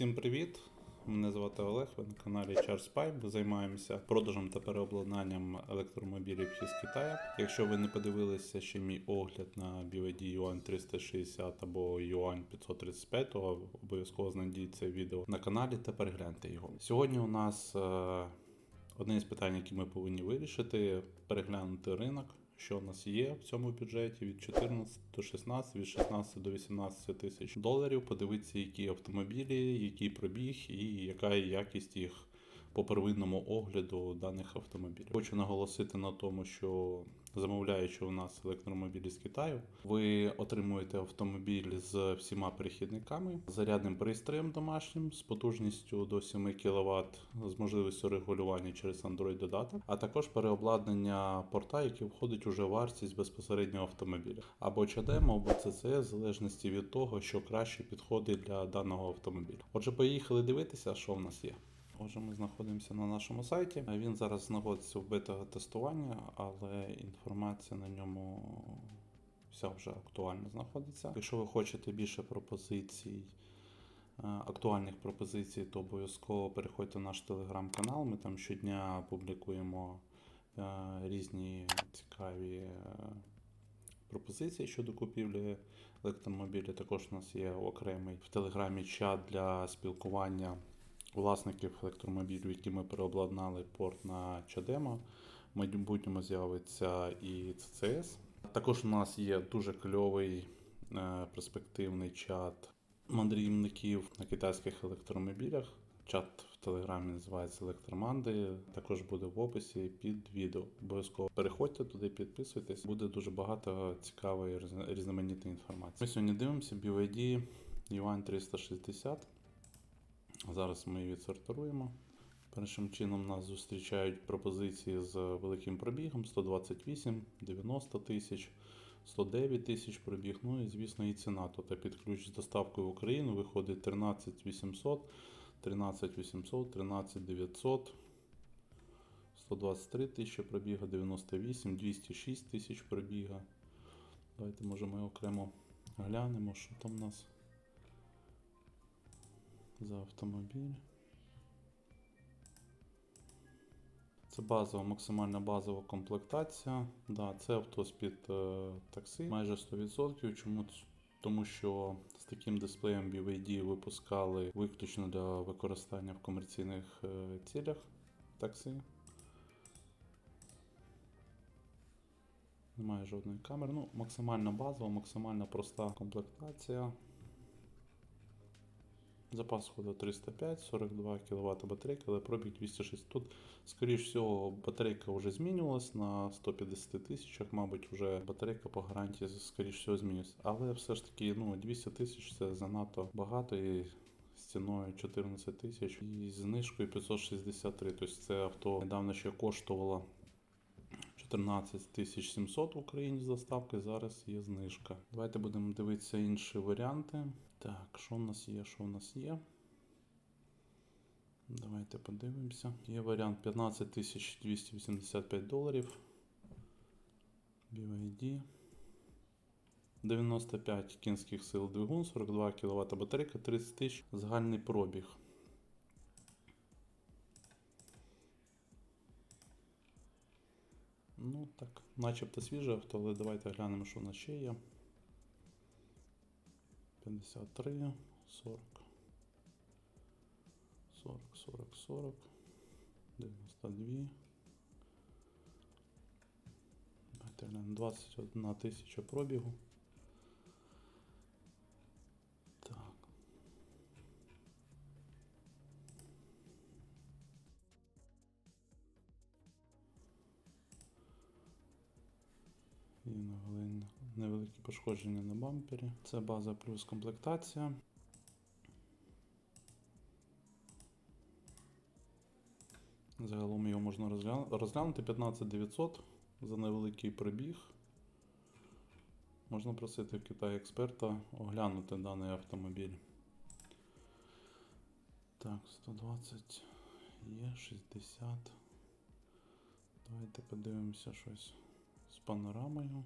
Всім привіт! Мене звати Олег, ви на каналі. Ми займаємося продажем та переобладнанням електромобілів із Китаю. Якщо ви не подивилися ще мій огляд на BYD Yuan 360 або Yuan 535, то обов'язково знайдіть це відео на каналі та перегляньте його. Сьогодні у нас е, одне із питань, які ми повинні вирішити, переглянути ринок. Що в нас є в цьому бюджеті від 14 до 16, від 16 до 18 тисяч доларів. Подивитися, які автомобілі, який пробіг і яка якість їх по первинному огляду даних автомобілів. Хочу наголосити на тому, що замовляючи у нас електромобілі з Китаю, ви отримуєте автомобіль з всіма перехідниками, зарядним пристроєм домашнім з потужністю до 7 кВт, з можливістю регулювання через Android додаток, а також переобладнання порта, який входить уже вартість безпосередньо автомобіля, або CHAdeMO, або CCS, в залежності від того, що краще підходить для даного автомобіля. Отже, поїхали дивитися, що в нас є. Отже, ми знаходимося на нашому сайті. Він зараз знаходиться в бета-тестуванні, але інформація на ньому вся вже актуально знаходиться. Якщо ви хочете більше пропозицій, е, актуальних пропозицій, то обов'язково переходьте в наш телеграм-канал. Ми там щодня публікуємо е, різні цікаві е, пропозиції щодо купівлі електромобіля. Також у нас є окремий в телеграмі чат для спілкування власників електромобілів, які ми переобладнали порт на CHAdeMO. В майбутньому з'явиться і CCS. Також у нас є дуже кльовий е, перспективний чат мандрівників на китайських електромобілях. Чат в телеграмі називається Електроманди. Також буде в описі під відео. Обов'язково переходьте туди, підписуйтесь. Буде дуже багато цікавої різноманітної інформації. Ми сьогодні дивимося BYD Yuan 360. Зараз ми її відсортируємо. Першим чином нас зустрічають пропозиції з великим пробігом 128, 90 тисяч, 109 тисяч пробіг. Ну і звісно і ціна. Тут під ключ з доставкою в Україну виходить 13 800, 13 800, 13 900, 123 тисячі пробіга, 98, 206 тисяч пробіга. Давайте може ми окремо глянемо, що там у нас за автомобіль. Це базова, максимальна базова комплектація. Да, це авто з-під е, таксі, майже 100%. Чому? Тому що з таким дисплеєм BYD випускали виключно для використання в комерційних е, цілях таксі. Немає жодної камери. Ну, максимально базова, максимально проста комплектація. Запас ходу 305, 42 кВт батарейка, але пробіг 206. Тут, скоріш всього, батарейка вже змінювалась на 150 тисячах, мабуть, вже батарейка по гарантії, скоріш всього, змінюється. Але все ж таки, ну, 200 тисяч це занадто багато і з ціною 14 тисяч і знижкою 563. Тобто це авто недавно ще коштувало 14 тисяч 700 в Україні з зараз є знижка. Давайте будемо дивитися інші варіанти. Так, що в нас є, що в нас є? Давайте подивимося. Є варіант 15 285 доларів. BYD. 95 кінських сил двигун, 42 кВт батарейка, 30 тисяч загальний пробіг. Ну так, начебто свіже авто, але давайте глянемо, що в нас ще є. 53, 40, 40, 40, 40, 92. Давайте глянемо, 21 тисяча пробігу. Невеликі пошкодження на бампері. Це база плюс комплектація. Загалом його можна розгля- розглянути 15900 за невеликий пробіг. Можна просити в Китаї експерта оглянути даний автомобіль. Так, 120 є, 60. Давайте подивимося щось з панорамою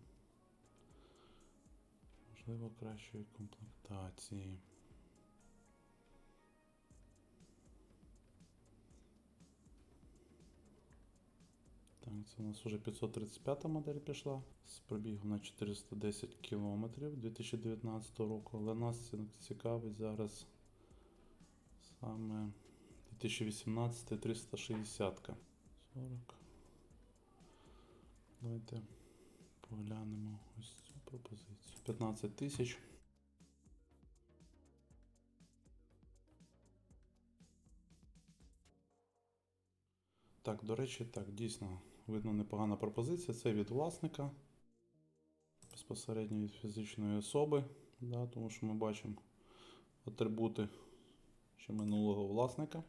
можливо, кращої комплектації. Так, це у нас вже 535 модель пішла з пробігом на 410 км 2019 року, але нас цікавить зараз саме 2018 360 40. Давайте поглянемо ось цю пропозицію. 15 тисяч. Так, до речі, так, дійсно, видно непогана пропозиція. Це від власника, безпосередньо від фізичної особи, да, тому що ми бачимо атрибути ще минулого власника.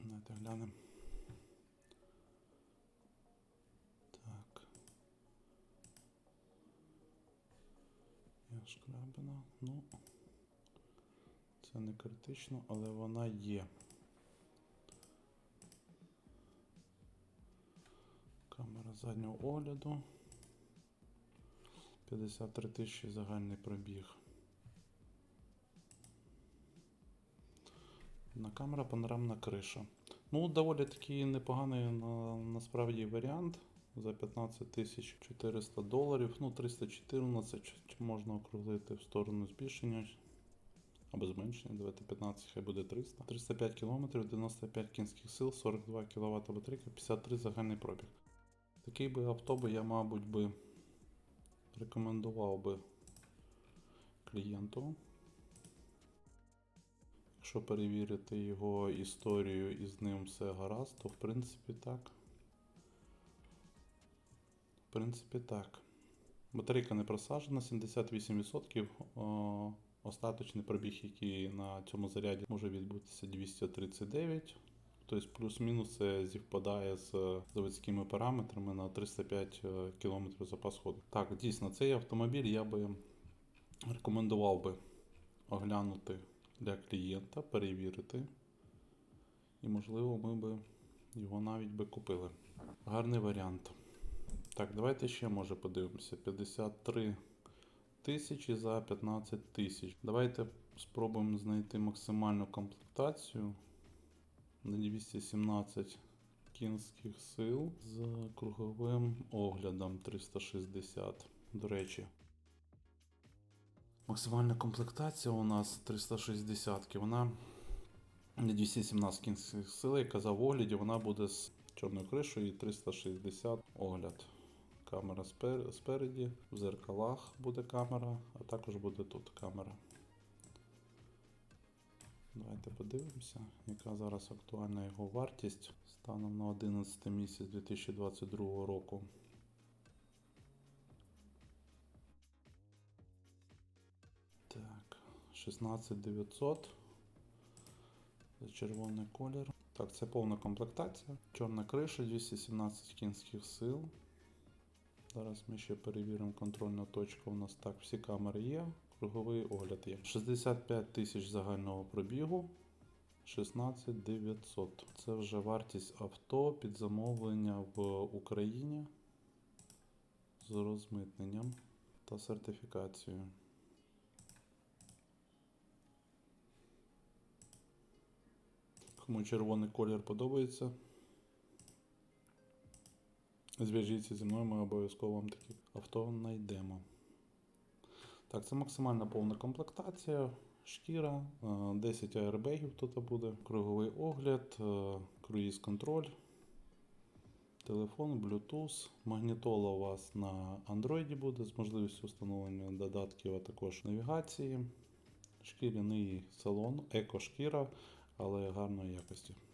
Давайте глянемо. Так. Я шкрабина. Ну, це не критично, але вона є. Камера заднього огляду. 53 тисячі загальний пробіг. На камера панорамна криша. Ну, доволі такий непоганий на, насправді варіант. За 15 тисяч 400 доларів. Ну, 314 чи- чи можна округлити в сторону збільшення. Або зменшення, давайте 15, хай буде 300. 305 км, 95 кінських сил, 42 кВт батарейка, 53 загальний пробіг. Такий би авто би я, мабуть, би рекомендував би клієнту. Якщо перевірити його історію і з ним все гаразд, то в принципі так. В принципі так. Батарейка не просаджена, 78%. О, остаточний пробіг, який на цьому заряді може відбутися 239. Тобто плюс-мінус це зівпадає з заводськими параметрами на 305 км запас ходу. Так, дійсно, цей автомобіль я би рекомендував би оглянути для клієнта, перевірити. І, можливо, ми би його навіть би купили. Гарний варіант. Так, давайте ще може подивимося. 53 тисячі за 15 тисяч. Давайте спробуємо знайти максимальну комплектацію на 217 кінських сил з круговим оглядом 360. До речі, максимальна комплектація у нас 360. Вона на 217 кінських сил, як казав в огляді, вона буде з чорною кришою і 360 огляд. Камера спереді, в зеркалах буде камера, а також буде тут камера. Давайте подивимося, яка зараз актуальна його вартість станом на 11 місяць 2022 року. Так, 16900. Це червоний колір. Так, це повна комплектація. Чорна криша, 217 кінських сил. Зараз ми ще перевіримо контрольну точку. У нас так, всі камери є, круговий огляд є. 65 тисяч загального пробігу. 16 900. Це вже вартість авто під замовлення в Україні з розмитненням та сертифікацією. Кому червоний колір подобається, зв'яжіться зі мною, ми обов'язково вам такі авто знайдемо. Так, це максимальна повна комплектація, шкіра, е, 10 аербегів тут буде, круговий огляд, е, круїз-контроль, телефон, Bluetooth, магнітола у вас на Android буде з можливістю встановлення додатків, а також навігації, шкіряний салон, еко-шкіра, але гарної якості. –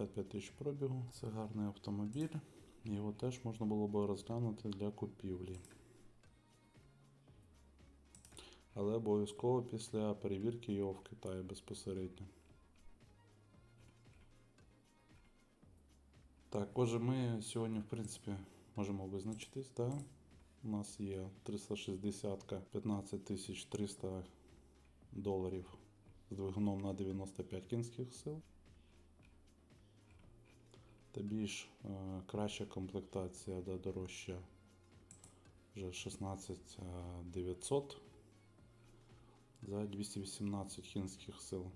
65 тисяч пробігу. Це гарний автомобіль. Його теж можна було б розглянути для купівлі. Але обов'язково після перевірки його в Китаї безпосередньо. Так, отже, ми сьогодні, в принципі, можемо визначитись, да? У нас є 360 15 300 доларів з двигуном на 95 кінських сил. Та більш е, краща комплектація, да, дорожча вже 16 900. за 218 кінських сил.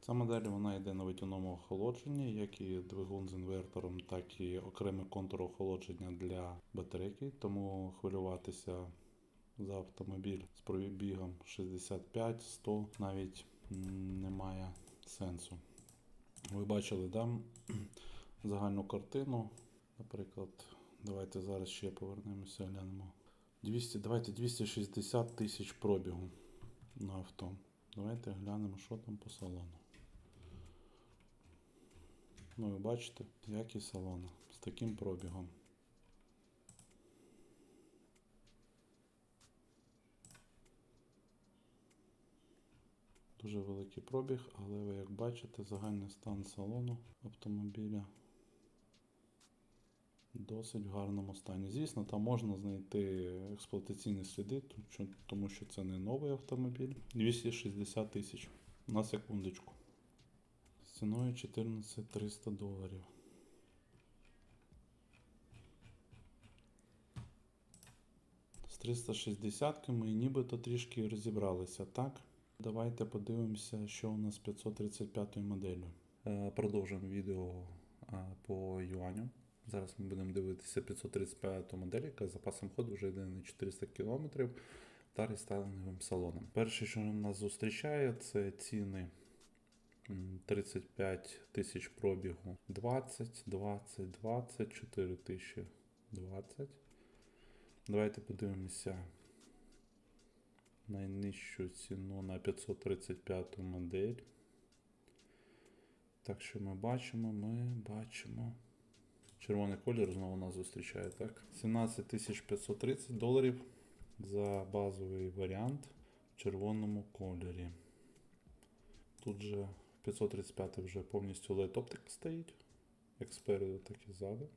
Ця модель вона йде на витягному охолодженні, як і двигун з інвертором, так і окремий контур охолодження для батарейки, тому хвилюватися за автомобіль з пробігом 65-100 навіть немає сенсу. Ви бачили да, загальну картину. Наприклад, давайте зараз ще повернемося, глянемо. 200, давайте 260 тисяч пробігу на авто. Давайте глянемо, що там по салону. Ну, ви бачите, який салон з таким пробігом. Дуже великий пробіг, але ви як бачите, загальний стан салону автомобіля досить в гарному стані. Звісно, там можна знайти експлуатаційні сліди, тому що, це не новий автомобіль. 260 тисяч на секундочку. З ціною 14 300 доларів. З 360 ми нібито трішки розібралися, так? Давайте подивимося, що у нас з 535 моделлю. Е, Продовжуємо відео е, по юаню. Зараз ми будемо дивитися 535 модель, яка з запасом ходу вже йде на 400 км та рестайлинговим салоном. Перше, що нас зустрічає, це ціни 35 тисяч пробігу 20, 20, 20, 4 тисячі 20. Давайте подивимося найнижчу ціну на 535 модель. Так що ми бачимо, ми бачимо. Червоний колір знову нас зустрічає, так? 17530 доларів за базовий варіант в червоному кольорі. Тут же 535 вже повністю LED оптика стоїть, як спереду, так і ззаду.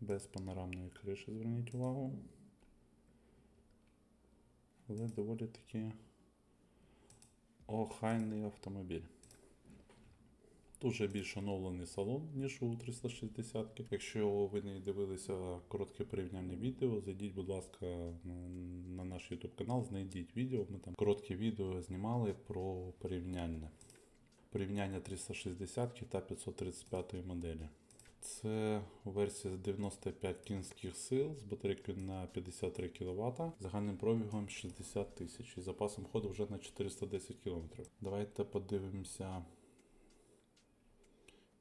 Без панорамної криші, зверніть увагу. Але доволі таки охайний автомобіль. Тут вже більш оновлений салон, ніж у 360 Якщо ви не дивилися коротке порівняльне відео, зайдіть, будь ласка, на наш YouTube канал, знайдіть відео. Ми там коротке відео знімали про порівняння. Порівняння 360 та 535 моделі. Це версія з 95 кінських сил з батарейкою на 53 кВт, загальним пробігом 60 тисяч і запасом ходу вже на 410 км. Давайте подивимося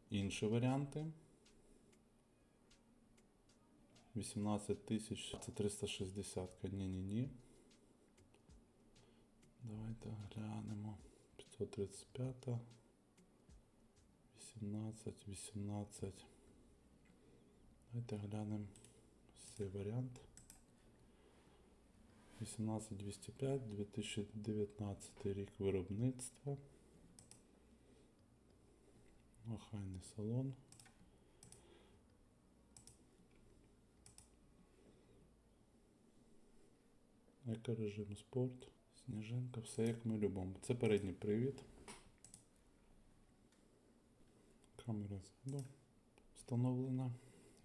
інші варіанти. 18 тисяч це 360. Ні-ні-ні. Давайте глянемо. 535. 18, 18. Давайте глянемо цей варіант. 18205, 2019 рік виробництва. Охайний салон. Екорежим спорт. Сніжинка, все як ми любимо. Це передній привід. Камера ззаду встановлена.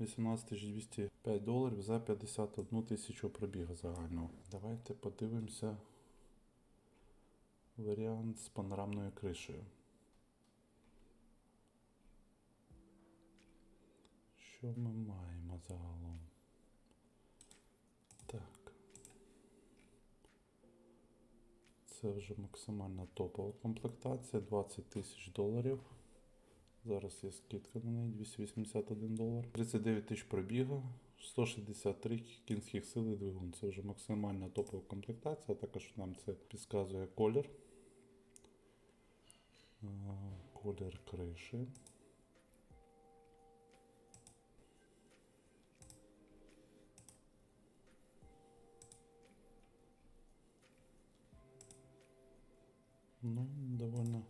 18205 доларів за 51 тисячу пробігу загального. Давайте подивимося варіант з панорамною кришею. Що ми маємо загалом? Так. Це вже максимальна топова комплектація 20 тисяч доларів. Зараз є скидка на неї 281 долар. 39 тисяч пробігу, 163 кінських сил і двигун. Це вже максимальна топова комплектація, також нам це підказує колір. Колір криші. Ну, довольно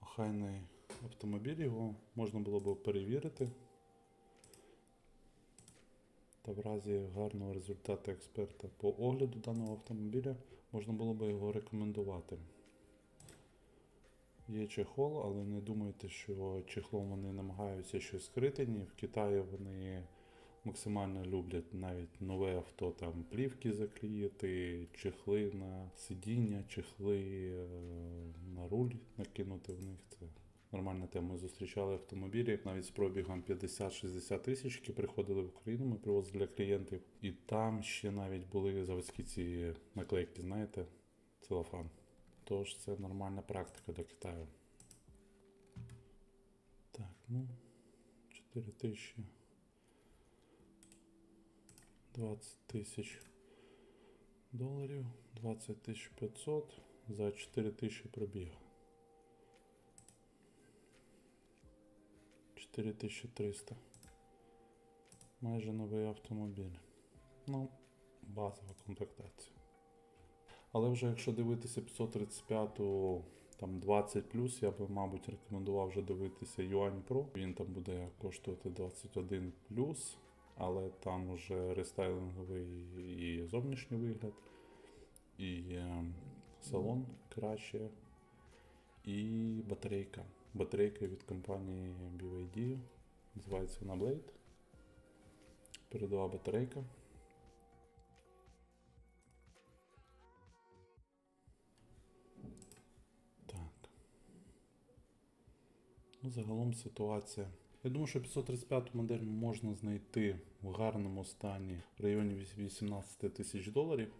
охайний автомобіль, його можна було б перевірити. Та в разі гарного результату експерта по огляду даного автомобіля можна було б його рекомендувати. Є чехол, але не думайте, що чехлом вони намагаються щось скрити. Ні, в Китаї вони максимально люблять навіть нове авто, там плівки заклеїти, чехли на сидіння, чехли е, на руль накинути в них. Це нормальна тема. Ми зустрічали автомобілі навіть з пробігом 50-60 тисяч, які приходили в Україну. Ми привозили для клієнтів. І там ще навіть були заводські ці наклейки, знаєте, целофан. Тож це нормальна практика для Китаю. Так, ну, 4 тисячі. 20 тисяч доларів, 20 тисяч 500 за 4 тисячі пробіг. 4300. Майже новий автомобіль. Ну, базова комплектація. Але вже якщо дивитися 535 там 20 я би, мабуть, рекомендував вже дивитися Юань Pro. Він там буде коштувати 21 але там вже рестайлинговий і зовнішній вигляд, і е, салон краще, і батарейка. Батарейка від компанії BYD. Називається вона Blade. Передова батарейка. Так. Ну, загалом ситуація. Я думаю, що 535 модель можна знайти в гарному стані в районі 18 тисяч доларів.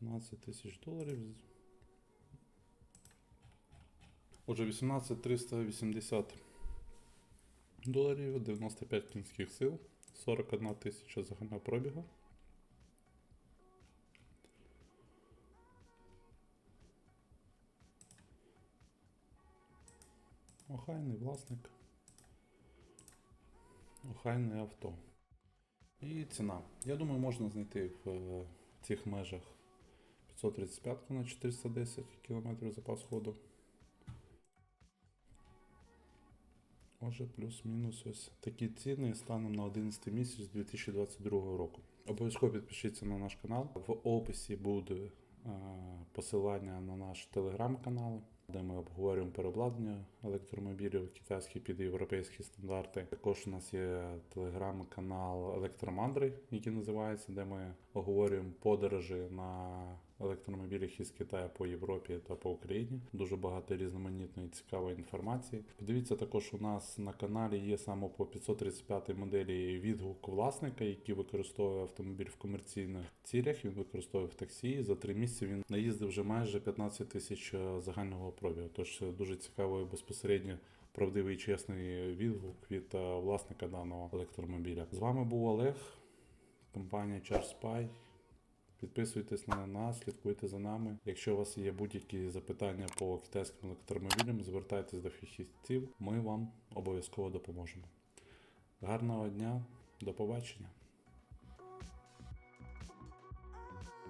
17 тисяч доларів. Отже, 18 380 доларів, 95 кінських сил, 41 тисяча загального пробігу. Охайний власник. Охайне авто. І ціна. Я думаю, можна знайти в е, цих межах 535 на 410 км запас ходу. Отже, плюс-мінус ось такі ціни станом на 11 місяць 2022 року. Обов'язково підпишіться на наш канал. В описі буде е, посилання на наш телеграм-канал, де ми обговорюємо переобладнання електромобілів китайських під європейські стандарти. Також у нас є телеграм-канал Електромандри, який називається, де ми обговорюємо подорожі на електромобілях із Китаю по Європі та по Україні. Дуже багато різноманітної цікавої інформації. Подивіться, також у нас на каналі є саме по 535 моделі відгук власника, який використовує автомобіль в комерційних цілях. Він використовує в таксі. За три місяці він наїздив вже майже 15 тисяч е, загального пробігу. Тож дуже цікаво і безпосередньо. Правдивий і чесний відгук від е, власника даного електромобіля. З вами був Олег, компанія CharSpy. Підписуйтесь на нас, слідкуйте за нами. Якщо у вас є будь-які запитання по китайським електромобілям, звертайтесь до фіхістів, ми вам обов'язково допоможемо. Гарного дня, до побачення!